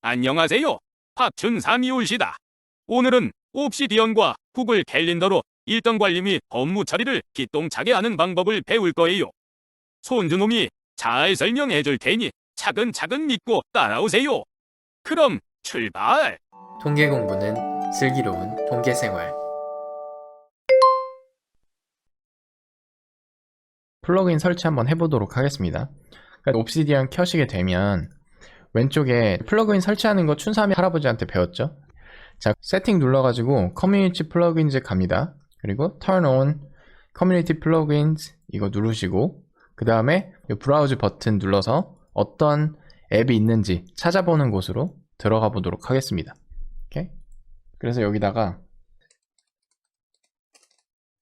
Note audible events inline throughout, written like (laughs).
안녕하세요. 박준삼이 올시다. 오늘은 옵시디언과 구글 캘린더로 일정 관리 및 업무 처리를 기똥차게 하는 방법을 배울 거예요. 손주놈이 잘 설명해 줄 테니 차근차근 믿고 따라오세요. 그럼 출발! 통계 공부는 슬기로운 통계 생활. 플러그인 설치 한번 해보도록 하겠습니다. 그러니까 옵시디언 켜시게 되면 왼쪽에 플러그인 설치하는 거 춘삼이 할아버지한테 배웠죠. 자, 세팅 눌러가지고 커뮤니티 플러그인즈 갑니다. 그리고 turn on 커뮤니티 플러그인즈 이거 누르시고 그 다음에 브라우즈 버튼 눌러서 어떤 앱이 있는지 찾아보는 곳으로 들어가 보도록 하겠습니다. 오케이? 그래서 여기다가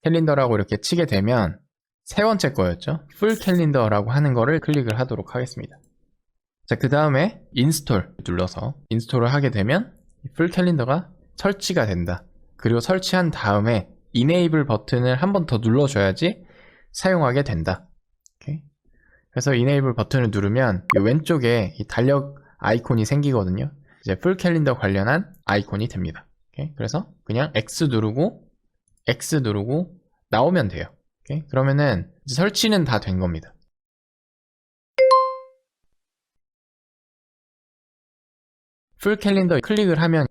캘린더라고 이렇게 치게 되면 세 번째 거였죠. 풀 캘린더라고 하는 거를 클릭을 하도록 하겠습니다. 자, 그 다음에 인스톨 눌러서 인스톨을 하게 되면 풀 캘린더가 설치가 된다. 그리고 설치한 다음에 이네이블 버튼을 한 번 더 눌러줘야지 사용하게 된다. 오케이? 그래서 이네이블 버튼을 누르면 이 왼쪽에 이 달력 아이콘이 생기거든요. 이제 풀 캘린더 관련한 아이콘이 됩니다. 오케이? 그래서 그냥 X 누르고 X 누르고 나오면 돼요. 오케이? 그러면은 설치는 다 된 겁니다. 풀 캘린더 클릭을 하면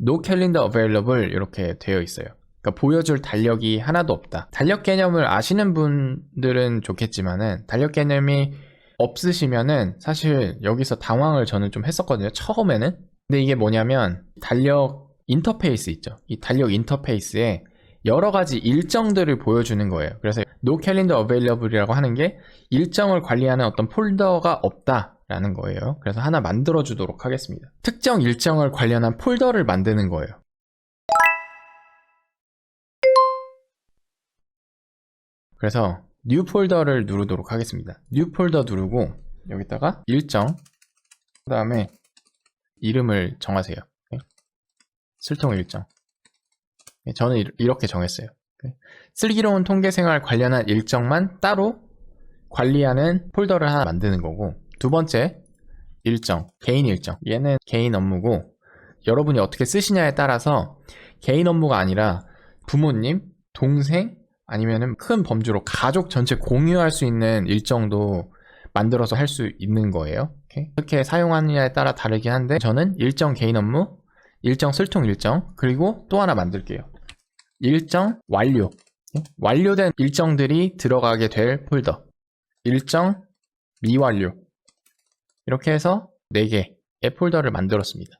No Calendar Available 이렇게 되어 있어요. 그러니까 보여줄 달력이 하나도 없다. 달력 개념을 아시는 분들은 좋겠지만은 달력 개념이 없으시면은 사실 여기서 당황을 저는 좀 했었거든요. 처음에는. 근데 이게 뭐냐면 달력 인터페이스 있죠. 이 달력 인터페이스에 여러 가지 일정들을 보여주는 거예요. 그래서 No Calendar Available이라고 하는 게 일정을 관리하는 어떤 폴더가 없다 라는 거예요. 그래서 하나 만들어 주도록 하겠습니다. 특정 일정을 관련한 폴더를 만드는 거예요. 그래서 뉴 폴더를 누르도록 하겠습니다. 뉴 폴더 누르고 여기다가 일정 그 다음에 이름을 정하세요. 네. 슬통 일정. 네, 저는 이- 이렇게 정했어요. 네. 슬기로운 통계생활 관련한 일정만 따로 관리하는 폴더를 하나 만드는 거고 두 번째 일정, 개인 일정. 얘는 개인 업무고 여러분이 어떻게 쓰시냐에 따라서 개인 업무가 아니라 부모님, 동생, 아니면은 큰 범주로 가족 전체 공유할 수 있는 일정도 만들어서 할 수 있는 거예요. 오케이? 어떻게 사용하느냐에 따라 다르긴 한데 저는 일정 개인 업무, 일정 슬통 일정, 그리고 또 하나 만들게요. 일정 완료. 예? 완료된 일정들이 들어가게 될 폴더. 일정 미완료. 이렇게 해서 4개의 폴더를 만들었습니다.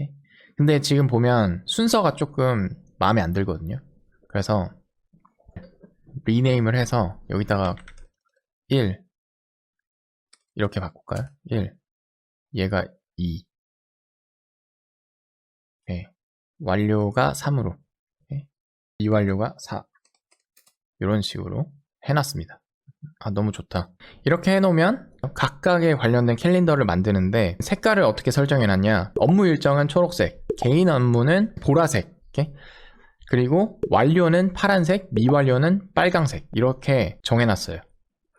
예? 근데 지금 보면 순서가 조금 마음에 안 들거든요. 그래서 리네임을 해서 여기다가 1 이렇게 바꿀까요? 1 얘가 2 네. 완료가 3으로 네. 미완료가 4 이런 식으로 해놨습니다. 아 너무 좋다. 이렇게 해놓으면 각각에 관련된 캘린더를 만드는데 색깔을 어떻게 설정해놨냐 업무 일정은 초록색 개인 업무는 보라색 이렇게 그리고 완료는 파란색, 미완료는 빨강색 이렇게 정해놨어요.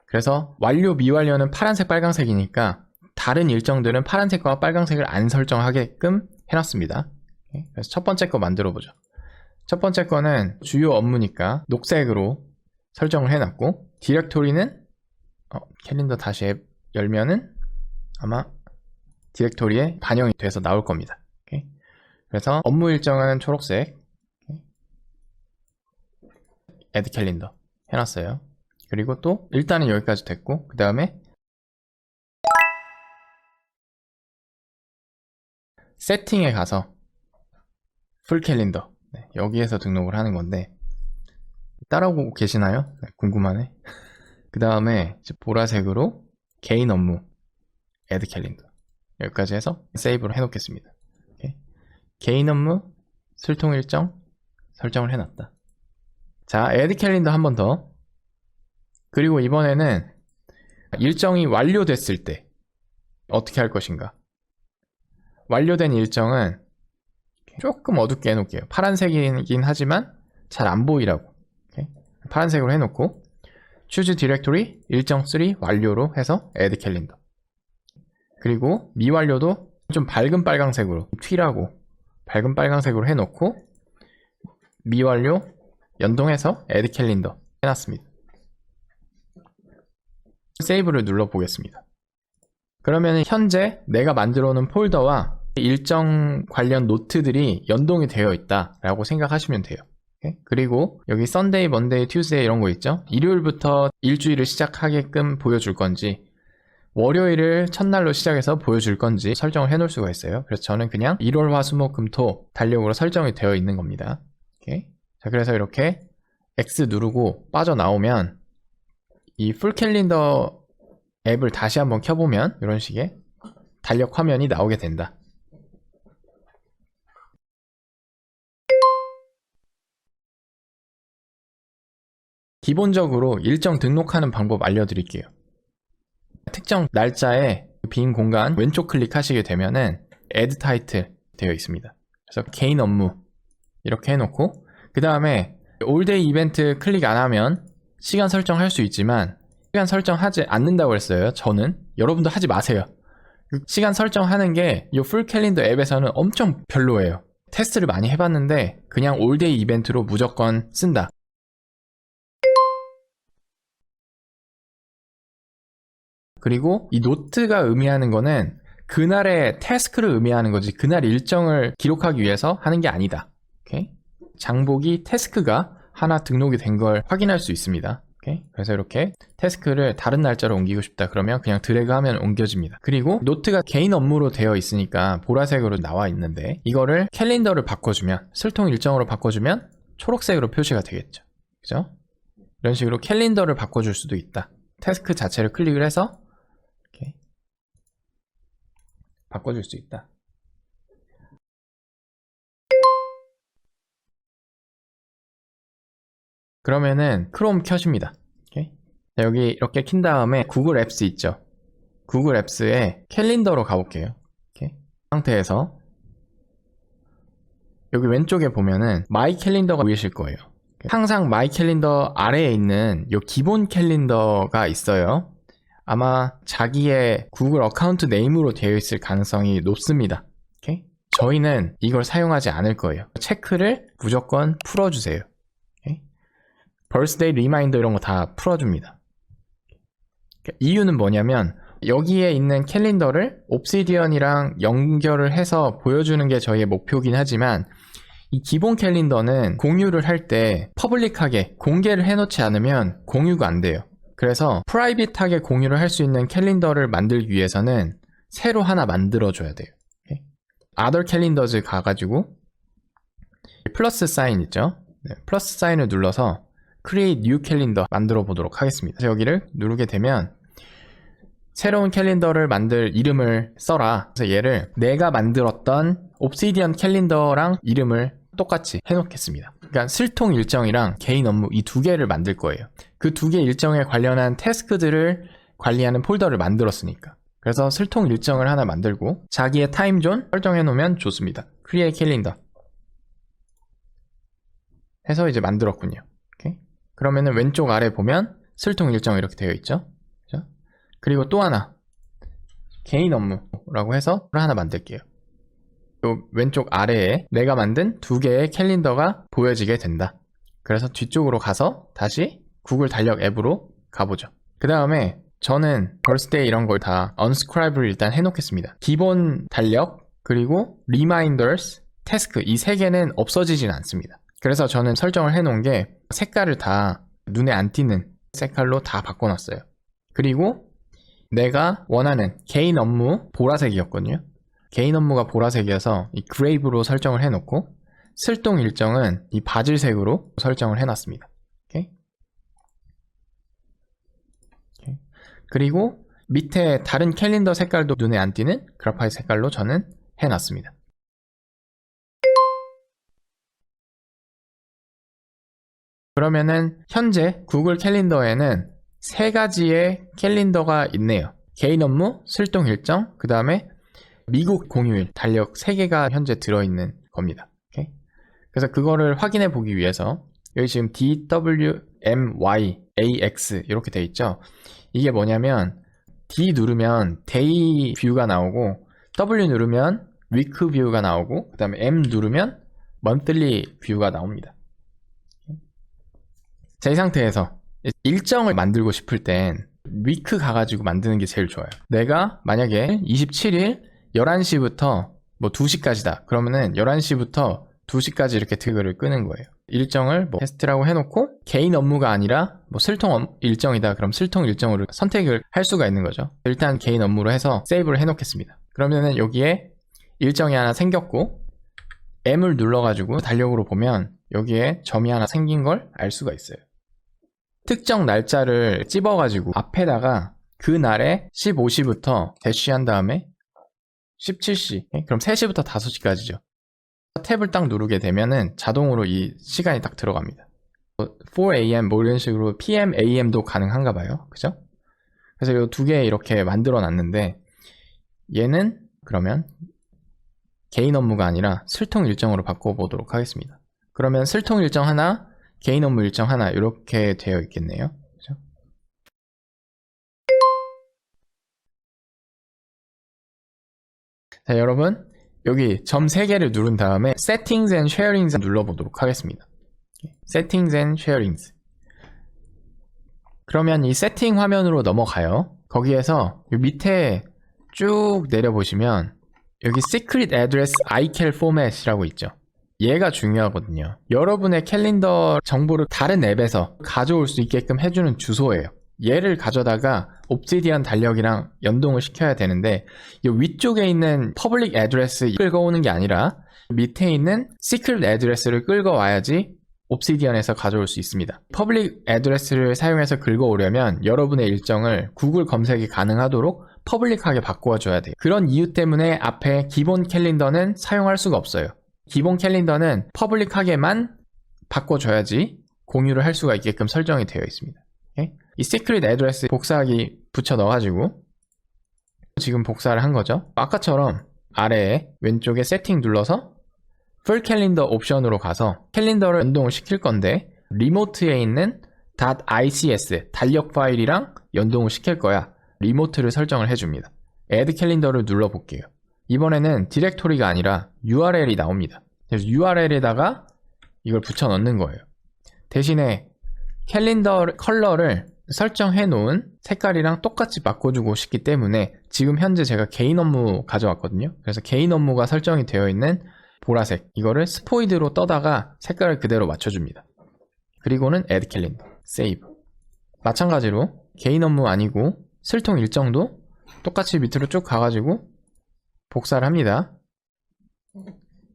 그래서 완료, 미완료는 파란색, 빨강색이니까 다른 일정들은 파란색과 빨강색을 안 설정하게끔 해놨습니다. 오케이? 그래서 첫 번째 거 만들어 보죠. 첫 번째 거는 주요 업무니까 녹색으로 설정을 해놨고 디렉토리는 어, 캘린더 다시 앱 열면은 아마 디렉토리에 반영이 돼서 나올 겁니다. 오케이? 그래서 업무 일정은 초록색, 애드 캘린더 해놨어요. 그리고 또 일단은 여기까지 됐고 그 다음에 세팅에 가서 풀 캘린더 네, 여기에서 등록을 하는 건데 따라오고 계시나요? 네, 궁금하네. (laughs) 그 다음에 보라색으로 개인 업무 애드 캘린더 여기까지 해서 세이브를 해놓겠습니다. 오케이. 개인 업무 슬통 일정 설정을 해놨다. 자, 애드 캘린더 한 번 더. 그리고 이번에는 일정이 완료됐을 때 어떻게 할 것인가? 완료된 일정은 조금 어둡게 해놓을게요. 파란색이긴 하지만 잘 안 보이라고. 파란색으로 해놓고 choose directory 일정 3 완료로 해서 add 캘린더. 그리고 미완료도 좀 밝은 빨강색으로 튀라고 밝은 빨강색으로 해놓고 미완료 연동해서 애드 캘린더 해놨습니다. 세이브를 눌러 보겠습니다. 그러면 현재 내가 만들어 놓은 폴더와 일정 관련 노트들이 연동이 되어 있다 라고 생각하시면 돼요. 오케이? 그리고 여기 썬데이, 먼데이, 튜스데이 이런 거 있죠? 일요일부터 일주일을 시작하게끔 보여줄 건지 월요일을 첫날로 시작해서 보여줄 건지 설정을 해놓을 수가 있어요. 그래서 저는 그냥 1월, 화, 수, 목, 금, 토 달력으로 설정이 되어 있는 겁니다. 오케이? 자, 그래서 이렇게 X 누르고 빠져나오면 이 풀 캘린더 앱을 다시 한번 켜보면 이런 식의 달력 화면이 나오게 된다. 기본적으로 일정 등록하는 방법 알려드릴게요. 특정 날짜에 빈 공간 왼쪽 클릭하시게 되면은 add title 되어 있습니다. 그래서 개인 업무 이렇게 해놓고 그 다음에 올데이 이벤트 클릭 안 하면 시간 설정할 수 있지만 시간 설정하지 않는다고 했어요. 저는 여러분도 하지 마세요. 그 시간 설정하는 게 이 풀 캘린더 앱에서는 엄청 별로예요. 테스트를 많이 해봤는데 그냥 올데이 이벤트로 무조건 쓴다. 그리고 이 노트가 의미하는 거는 그날의 태스크를 의미하는 거지 그날 일정을 기록하기 위해서 하는 게 아니다. 오케이? 장복이 태스크가 하나 등록이 된 걸 확인할 수 있습니다. 오케이? 그래서 이렇게 태스크를 다른 날짜로 옮기고 싶다 그러면 그냥 드래그하면 옮겨집니다. 그리고 노트가 개인 업무로 되어 있으니까 보라색으로 나와 있는데 이거를 캘린더를 바꿔주면 슬통 일정으로 바꿔주면 초록색으로 표시가 되겠죠. 그죠? 이런 식으로 캘린더를 바꿔줄 수도 있다. 태스크 자체를 클릭을 해서 이렇게 바꿔줄 수 있다. 그러면은 크롬. 오케이? 자, 여기 이렇게 킨 다음에 구글 앱스 있죠? 구글 앱스에 캘린더로 가볼게요. 이렇게 상태에서 여기 왼쪽에 보면은 마이 캘린더가 보이실 거예요. 항상 마이 캘린더 아래에 있는 요 기본 캘린더가 있어요. 아마 자기의 구글 어카운트 네임으로 되어 있을 가능성이 높습니다. 오케이? 저희는 이걸 사용하지 않을 거예요. 체크를 무조건 풀어주세요. 오케이? 리마인더 이런 거 다 풀어줍니다. 이유는 뭐냐면 여기에 있는 캘린더를 옵시디언이랑 연결을 해서 보여주는 게 저희의 목표긴 하지만 이 기본 캘린더는 공유를 할 때 퍼블릭하게 공개를 해놓지 않으면 공유가 안 돼요. 그래서 프라이빗하게 공유를 할 수 있는 캘린더를 만들기 위해서는 새로 하나 만들어줘야 돼요. 오케이? Other Calendars 가가지고 플러스 사인 있죠? 네, 플러스 사인을 눌러서 Create New Calendar 만들어 보도록 하겠습니다. 여기를 누르게 되면 새로운 캘린더를 만들 이름을 써라. 그래서 얘를 내가 만들었던 옵시디언 캘린더랑 이름을 똑같이 해놓겠습니다. 그러니까 슬통 일정이랑 개인 업무 이 두 개를 만들 거예요. 그 두 개 일정에 관련한 태스크들을 관리하는 폴더를 만들었으니까. 그래서 슬통 일정을 하나 만들고 자기의 타임존 설정해 놓으면 좋습니다. 크리에이 캘린더 해서 이제 만들었군요. 오케이? 그러면은 왼쪽 아래 보면 슬통 일정 이렇게 되어 있죠. 그죠? 그리고 또 하나 개인 업무라고 해서 하나 만들게요. 요 왼쪽 아래에 내가 만든 두 개의 캘린더가 보여지게 된다. 그래서 뒤쪽으로 가서 다시 구글 달력 앱으로 가보죠. 그 다음에 저는 벌스데이 이런 걸 다 unscribe를 일단 해놓겠습니다. 기본 달력 그리고 reminders, 태스크 이 세 개는 없어지진 않습니다. 그래서 저는 설정을 해놓은 게 색깔을 다 눈에 안 띄는 색깔로 다 바꿔놨어요. 그리고 내가 원하는 개인 업무 보라색이었거든요. 개인 업무가 보라색이어서 이 그레이브로 설정을 해놓고 슬동 일정은 이 바질색으로 설정을 해놨습니다. 그리고 밑에 다른 캘린더 색깔도 눈에 안 띄는 그래파이트 색깔로 저는 해놨습니다. 그러면은 현재 구글 캘린더에는 세 가지의 캘린더가 있네요. 개인 업무, 슬동 일정, 그 다음에 미국 공휴일, 달력 3개가 현재 들어있는 겁니다. 오케이? 그래서 그거를 확인해 보기 위해서 여기 지금 DWMYAX 이렇게 돼 있죠. 이게 뭐냐면 D 누르면 데이 뷰가 나오고 W 누르면 week 뷰가 나오고 그 다음에 M 누르면 monthly 뷰가 나옵니다. 자, 이 상태에서 일정을 만들고 싶을 땐 위크 가가지고 만드는 게 제일 좋아요. 내가 만약에 27일 11시부터 뭐 2시까지다. 그러면은 11시부터 2시까지 이렇게 트그를 끄는 거예요. 일정을 뭐 테스트라고 해놓고 개인 업무가 아니라 뭐 슬통 업- 일정이다. 그럼 슬통 일정으로 선택을 할 수가 있는 거죠. 일단 개인 업무로 해서 세이브를 해놓겠습니다. 그러면은 여기에 일정이 하나 생겼고 M을 눌러가지고 달력으로 보면 여기에 점이 하나 생긴 걸 알 수가 있어요. 특정 날짜를 찝어가지고 앞에다가 그 날에 15시부터 대쉬한 다음에 17시 예? 그럼 3시부터 5시까지죠. 탭을 딱 누르게 되면은 자동으로 이 시간이 딱 들어갑니다. 4am 뭐 이런 식으로 pm, am도 가능한가 봐요. 그죠? 그래서 이 두 개 이렇게 만들어 놨는데 얘는 그러면 개인 업무가 아니라 슬통 일정으로 바꿔보도록 하겠습니다. 그러면 슬통 일정 하나, 개인 업무 일정 하나 이렇게 되어 있겠네요. 그죠? 자, 여러분 여기 점 3개를 누른 다음에 Settings and Sharings 눌러보도록 하겠습니다. Settings and Sharings 그러면 이 세팅 화면으로 넘어가요. 거기에서 이 밑에 쭉 내려보시면 여기 Secret Address iCal Format이라고 있죠. 얘가 중요하거든요. 여러분의 캘린더 정보를 다른 앱에서 가져올 수 있게끔 해주는 주소예요. 얘를 가져다가 옵시디안 달력이랑 연동을 시켜야 되는데 이 위쪽에 있는 퍼블릭 애드레스 끌어오는 게 아니라 밑에 있는 시크릿 애드레스를 끌어와야지 옵시디언에서 가져올 수 있습니다. 퍼블릭 애드레스를 사용해서 긁어오려면 여러분의 일정을 구글 검색이 가능하도록 퍼블릭하게 바꿔줘야 돼요. 그런 이유 때문에 앞에 기본 캘린더는 사용할 수가 없어요. 기본 캘린더는 퍼블릭하게만 바꿔줘야지 공유를 할 수가 있게끔 설정이 되어 있습니다. 오케이? 이 시크릿 애드레스 복사하기 붙여 넣어가지고 지금 복사를 한 거죠. 아까처럼 아래에 왼쪽에 세팅 눌러서 풀 캘린더 옵션으로 가서 캘린더를 연동을 시킬 건데 리모트에 있는 .ics 달력 파일이랑 연동을 시킬 거야. 리모트를 설정을 해줍니다. 애드 캘린더를 눌러볼게요. 이번에는 디렉토리가 아니라 URL이 나옵니다. 그래서 URL에다가 이걸 붙여 넣는 거예요. 대신에 캘린더 컬러를 설정해 놓은 색깔이랑 똑같이 바꿔주고 싶기 때문에 지금 현재 제가 개인 업무 가져왔거든요. 그래서 개인 업무가 설정이 되어 있는 보라색 이거를 스포이드로 떠다가 색깔을 그대로 맞춰줍니다. 그리고는 add 캘린더, save. 마찬가지로 개인 업무 아니고 슬통 일정도 똑같이 밑으로 쭉 가가지고 복사를 합니다.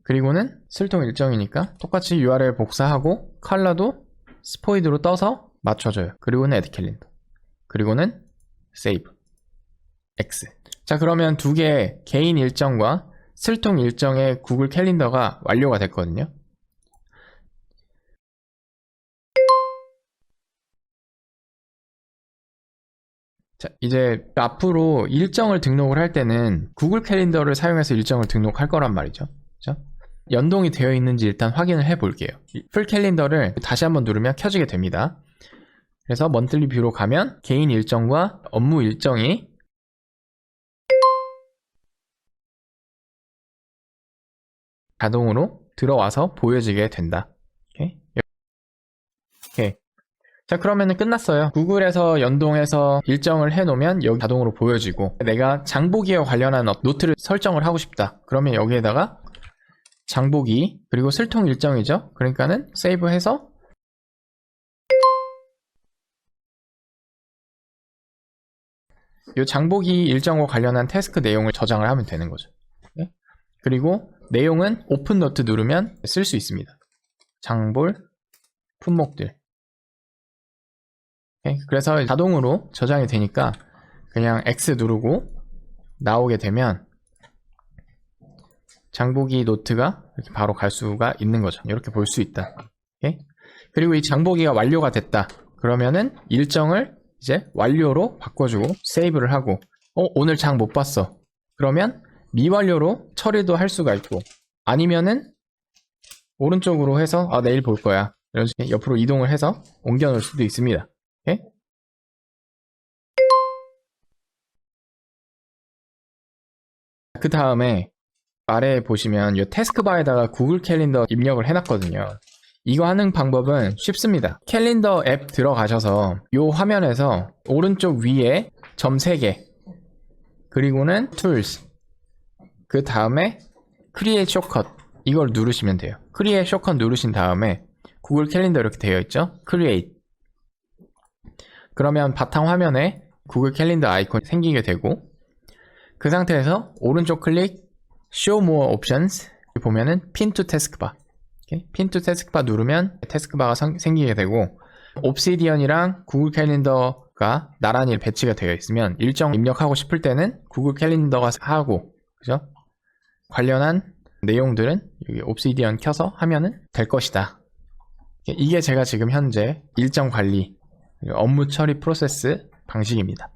그리고는 슬통 일정이니까 똑같이 URL 복사하고 컬러도 스포이드로 떠서 맞춰줘요. 그리고는 add 캘린더. 그리고는 save. X. 자, 그러면 두 개의 개인 일정과 슬통 일정의 구글 캘린더가 완료가 됐거든요. 자, 이제 앞으로 일정을 등록을 할 때는 구글 캘린더를 사용해서 일정을 등록할 거란 말이죠. 그죠? 연동이 되어 있는지 일단 확인을 해 볼게요. 풀 캘린더를 다시 한번 누르면 켜지게 됩니다. 그래서 먼틀리 뷰로 가면 개인 일정과 업무 일정이 자동으로 들어와서 보여지게 된다. 오케이. 자, 그러면은 끝났어요. 구글에서 연동해서 일정을 해놓으면 여기 자동으로 보여지고 내가 장보기와 관련한 어- 노트를 설정을 하고 싶다. 그러면 여기에다가 장보기 그리고 슬통 일정이죠. 그러니까는 세이브해서 이 장보기 일정과 관련한 태스크 내용을 저장을 하면 되는 거죠. 네? 그리고 내용은 오픈 노트 누르면 쓸 수 있습니다. 장볼 품목들. 오케이? 그래서 자동으로 저장이 되니까 그냥 X 누르고 나오게 되면 장보기 노트가 이렇게 바로 갈 수가 있는 거죠. 이렇게 볼 수 있다. 오케이? 그리고 이 장보기가 완료가 됐다. 그러면은 일정을 이제 완료로 바꿔주고 세이브를 하고 어 오늘 장 못 봤어. 그러면 미완료로 처리도 할 수가 있고 아니면은 오른쪽으로 해서 아 내일 볼 거야. 이런 식의 옆으로 이동을 해서 옮겨 놓을 수도 있습니다. 오케이? 그 다음에 아래에 보시면 이 태스크바에다가 구글 캘린더 입력을 해놨거든요. 이거 하는 방법은 쉽습니다. 캘린더 앱 들어가셔서 이 화면에서 오른쪽 위에 점 3개 그리고는 Tools 그 다음에 Create Shortcut 이걸 누르시면 돼요. Create Shortcut 누르신 다음에 구글 캘린더 이렇게 되어 있죠? Create 그러면 바탕 화면에 구글 캘린더 아이콘이 생기게 되고 그 상태에서 오른쪽 클릭 Show More Options 보면은 Pin to Taskbar to Taskbar 누르면 태스크바가 성- 생기게 되고 옵시디언이랑 구글 캘린더가 나란히 배치가 되어 있으면 일정 입력하고 싶을 때는 구글 캘린더가 하고 그죠? 관련한 내용들은 여기 옵시디언 켜서 하면은 될 것이다. 이게 제가 지금 현재 일정 관리 업무 처리 프로세스 방식입니다.